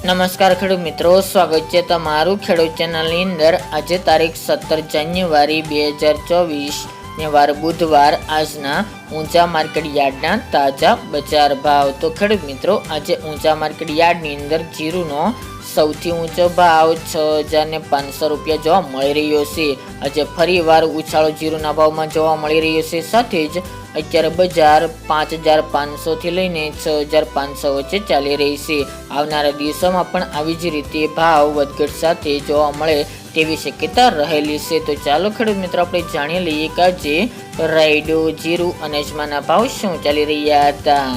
નમસ્કાર ખેડૂત મિત્રો, સ્વાગત છે તમારું ખેડૂત ચેનલની અંદર. આજે તારીખ સત્તર જાન્યુઆરી બે હજાર ચોવીસ. વાર બુધવાર, આજના ઊંચા માર્કેટ યાર્ડના તાજા બજાર ભાવ. તો ખેડૂત મિત્રો, આજે ઊંચા માર્કેટ યાર્ડની અંદર જીરુનો સૌથી ઊંચો ભાવ છ હજાર ને પાંચસો રૂપિયા જોવા મળી રહ્યો છે. આજે ફરીવાર ઉછાળો જીરુના ભાવમાં જોવા મળી રહ્યો છે. સાથે જ અત્યારે બજાર પાંચ હજાર પાંચસોથી લઈને છ હજાર પાંચસો વચ્ચે ચાલી રહી છે. આવનારા દિવસોમાં પણ આવી જ રીતે ભાવ વધઘટ સાથે જોવા મળે તેવી શક્યતા રહેલી છે. તો ચાલો ખેડૂત મિત્રો, આપણે જાણી લઈએ કે આજે રાયડો, જીરું અને અજમાના ભાવ શું ચાલી રહ્યા હતા.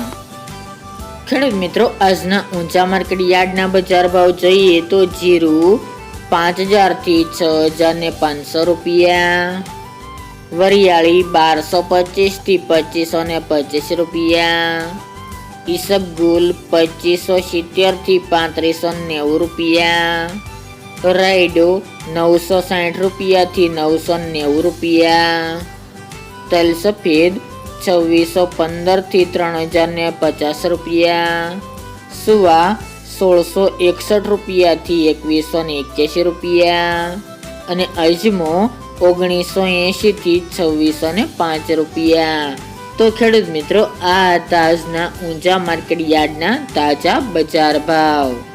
ખેડૂત મિત્રો, આજના ઊંચા માર્કેટ યાર્ડના બજાર ભાવ જોઈએ તો જીરું પાંચ હજારથી છ હજાર ને પાંચસો રૂપિયા. વરિયાળી બારસો પચીસથી પચીસો ને પચીસ રૂપિયા. ઈસબગુલ પચીસો સિત્તેરથી પાંત્રીસો નેવું રૂપિયા. રાયડો નવસો સાઠ રૂપિયાથી નવસો નેવું રૂપિયા. તલ સફેદ છવ્વીસો પંદરથી ત્રણ હજાર ને પચાસ રૂપિયા. સુવા સોળસો એકસઠ રૂપિયાથી એકવીસો ને એક્યાસી રૂપિયા. અને અજમો ઓગણીસો એંશીથી છવ્વીસો ને પાંચ રૂપિયા. તો ખેડૂત મિત્રો, આ હતા આજના ઊંચા માર્કેટ યાર્ડના તાજા બજાર ભાવ.